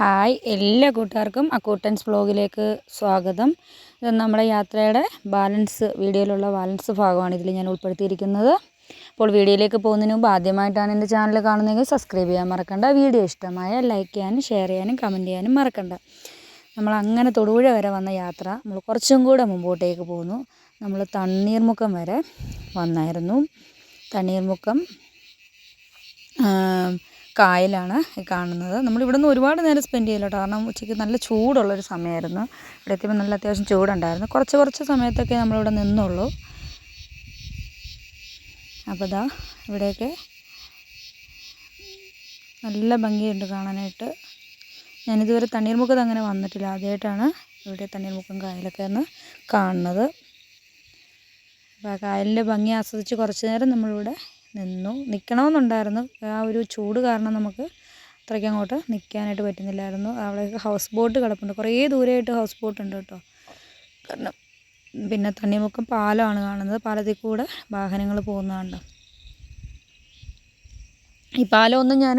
Hi എല്ലാ കൂട്ടുകാർക്കും അക്കൂട്ടൻസ് വ്ലോഗിലേക്ക് സ്വാഗതം. ഇത് നമ്മുടെ യാത്രയുടെ ബാലൻസ് വീഡിയോയിലുള്ള ബാലൻസ് ഭാഗമാണ് ഇതിൽ ഞാൻ ഉൾപ്പെടുത്തിയിരിക്കുന്നത്. അപ്പോൾ വീഡിയോയിലേക്ക് പോകുന്നതിന് മുമ്പ് ആദ്യമായിട്ടാണ് എന്റെ ചാനൽ കാണുന്നതെങ്കിൽ സബ്സ്ക്രൈബ് ചെയ്യാൻ മറക്കണ്ട. വീഡിയോ ഇഷ്ടമായ ലൈക്ക് ചെയ്യാനും ഷെയർ ചെയ്യാനും കമന്റ് ചെയ്യാനും മറക്കണ്ട. നമ്മൾ അങ്ങനെ തൊടുപുഴ വരെ വന്ന യാത്ര നമ്മൾ കുറച്ചും കൂടെ മുമ്പോട്ടേക്ക് പോന്നു. നമ്മൾ തണ്ണീർമുക്കം വരെ വന്നായിരുന്നു. തണ്ണീർമുക്കം കായലാണ് ഈ കാണുന്നത്. നമ്മൾ നിന്ന് ഒരുപാട് നേരം സ്പെൻഡ് ചെയ്യില്ല കേട്ടോ കാരണം ഉച്ചയ്ക്ക് നല്ല ചൂടുള്ളൊരു സമയമായിരുന്നു. ഇവിടെ എത്തിയപ്പോൾ നല്ല അത്യാവശ്യം ചൂടുണ്ടായിരുന്നു. കുറച്ച് കുറച്ച് സമയത്തൊക്കെ നമ്മളിവിടെ നിന്നുള്ളൂ. അപ്പോൾ ഇതാ ഇവിടെയൊക്കെ നല്ല ഭംഗിയുണ്ട് കാണാനായിട്ട്. ഞാനിതുവരെ തണ്ണീർമുക്കത്ത് അങ്ങനെ വന്നിട്ടില്ല. ആദ്യമായിട്ടാണ് ഇവിടെ തണ്ണീർമുക്കം കായലൊക്കെ ഒന്ന് കാണുന്നത്. അപ്പോൾ ആ കായലിന്റെ ഭംഗി ആസ്വദിച്ച് കുറച്ച് നേരം നമ്മളിവിടെ നിന്നു. നിൽക്കണമെന്നുണ്ടായിരുന്നു ആ ഒരു ചൂട് കാരണം നമുക്ക് അത്രയ്ക്ക് അങ്ങോട്ട് നിൽക്കാനായിട്ട് പറ്റുന്നില്ലായിരുന്നു. അവിടെ ഹൗസ് ബോട്ട് കിടപ്പുണ്ട്. കുറേ ദൂരെയായിട്ട് ഹൗസ് ബോട്ട് ഉണ്ട് കേട്ടോ. കാരണം പിന്നെ തണ്ണിമുക്കം പാലമാണ് കാണുന്നത്. പാലത്തിൽ കൂടെ വാഹനങ്ങൾ പോകുന്നതുണ്ട് ഈ പാലമൊന്നും ഞാൻ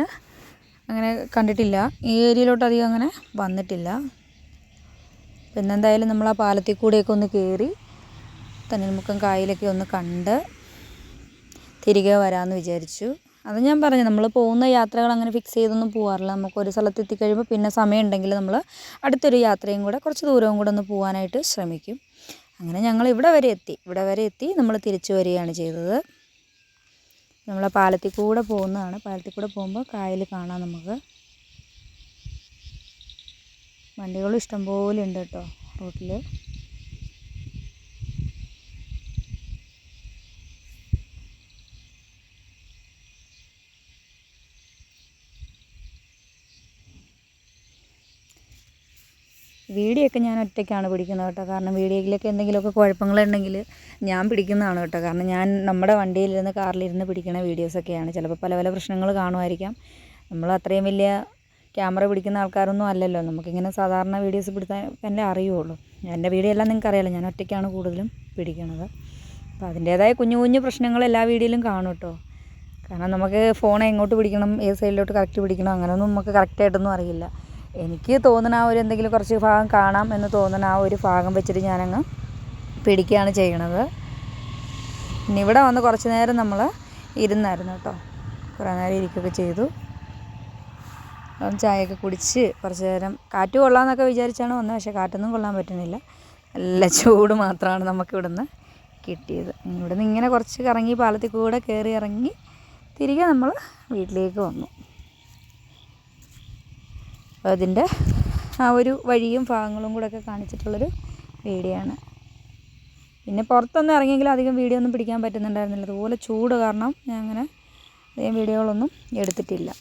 അങ്ങനെ കണ്ടിട്ടില്ല. ഈ ഏരിയയിലോട്ട് അധികം അങ്ങനെ വന്നിട്ടില്ല. പിന്നെന്തായാലും നമ്മൾ ആ പാലത്തിൽ കൂടെയൊക്കെ ഒന്ന് കയറി തണ്ണിമുക്കം കായലൊക്കെ ഒന്ന് കണ്ട് തിരികെ വരാമെന്ന് വിചാരിച്ചു. അത് ഞാൻ പറഞ്ഞു നമ്മൾ പോകുന്ന യാത്രകൾ അങ്ങനെ ഫിക്സ് ചെയ്തൊന്നും പോകാറില്ല നമുക്ക് ഒരു സ്ഥലത്ത് എത്തിക്കഴിയുമ്പോൾ പിന്നെ സമയം ഉണ്ടെങ്കിൽ നമ്മൾ അടുത്തൊരു യാത്രയും കൂടെ കുറച്ച് ദൂരവും കൂടെ ഒന്ന് പോകാനായിട്ട് ശ്രമിക്കും. അങ്ങനെ ഞങ്ങൾ ഇവിടെ വരെ എത്തി. ഇവിടെ വരെ എത്തി നമ്മൾ തിരിച്ചു വരികയാണ് ചെയ്തത്. നമ്മൾ പാലത്തിൽ കൂടെ പോകുന്നതാണ്. പാലത്തിൽ കൂടെ പോകുമ്പോൾ കായൽ കാണാം നമുക്ക്. വണ്ടികളും ഇഷ്ടംപോലെ ഉണ്ട് കേട്ടോ റോട്ടിൽ വീഡിയോ ഒക്കെ ഞാൻ ഒറ്റയ്ക്കാണ് പിടിക്കുന്നത് കേട്ടോ. കാരണം വീഡിയോയിലൊക്കെ എന്തെങ്കിലുമൊക്കെ കുഴപ്പങ്ങളുണ്ടെങ്കിൽ ഞാൻ പിടിക്കുന്നതാണ് കേട്ടോ. കാരണം ഞാൻ നമ്മുടെ വണ്ടിയിലിരുന്ന് കാറിലിരുന്ന് പിടിക്കുന്ന വീഡിയോസൊക്കെയാണ്. ചിലപ്പോൾ പല പല പ്രശ്നങ്ങൾ കാണുമായിരിക്കാം. നമ്മൾ അത്രയും വലിയ ക്യാമറ പിടിക്കുന്ന ആൾക്കാരൊന്നും അല്ലല്ലോ. നമുക്കിങ്ങനെ സാധാരണ വീഡിയോസ് പിടുത്താൻ തന്നെ അറിയുള്ളൂ. എന്റെ വീഡിയോ എല്ലാം നിങ്ങൾക്ക് അറിയാലോ. ഞാൻ ഒറ്റയ്ക്കാണ് കൂടുതലും പിടിക്കുന്നത് അപ്പോൾ അതിന്റേതായ കുഞ്ഞു കുഞ്ഞു പ്രശ്നങ്ങൾ എല്ലാ വീഡിയോയിലും കാണും കേട്ടോ. കാരണം നമുക്ക് ഫോൺ എങ്ങോട്ട് പിടിക്കണം ഏത് സൈഡിലോട്ട് കറക്റ്റ് പിടിക്കണം അങ്ങനെയൊന്നും നമുക്ക് കറക്റ്റായിട്ടൊന്നും അറിയില്ല. എനിക്ക് തോന്നുന്ന ആ ഒരു എന്തെങ്കിലും കുറച്ച് ഭാഗം കാണാം എന്ന് തോന്നുന്ന ആ ഒരു ഭാഗം വെച്ചിട്ട് ഞാനങ്ങ് പിടിക്കുകയാണ് ചെയ്യണത്. പിന്നെ ഇവിടെ വന്ന് കുറച്ച് നേരം നമ്മൾ ഇരുന്നായിരുന്നു കേട്ടോ. കുറേ നേരം ഇരിക്കുകയൊക്കെ ചെയ്തു. ചായയൊക്കെ കുടിച്ച് കുറച്ച് നേരം കാറ്റ് കൊള്ളാമെന്നൊക്കെ വിചാരിച്ചാണ് വന്നത് പക്ഷേ കാറ്റൊന്നും കൊള്ളാൻ പറ്റുന്നില്ല. നല്ല ചൂട് മാത്രമാണ് നമുക്ക് ഇവിടുന്ന് കിട്ടിയത് ഇവിടുന്ന് ഇങ്ങനെ കുറച്ച് കറങ്ങി പാലത്തിൽ കൂടെ കയറി ഇറങ്ങി തിരികെ നമ്മൾ വീട്ടിലേക്ക് വന്നു. അതിന്റെ ആ ഒരു വഴിയും ഭാഗങ്ങളും കൂടെ ഒക്കെ കാണിച്ചിട്ടുള്ളൊരു വീഡിയോ ആണ്. പിന്നെ പുറത്തൊന്നും ഇറങ്ങിയെങ്കിലും അധികം വീഡിയോ ഒന്നും പിടിക്കാൻ പറ്റുന്നുണ്ടായിരുന്നില്ല. അതുപോലെ ചൂട് കാരണം ഞാൻ അങ്ങനെ അധികം വീഡിയോകളൊന്നും എടുത്തിട്ടില്ല.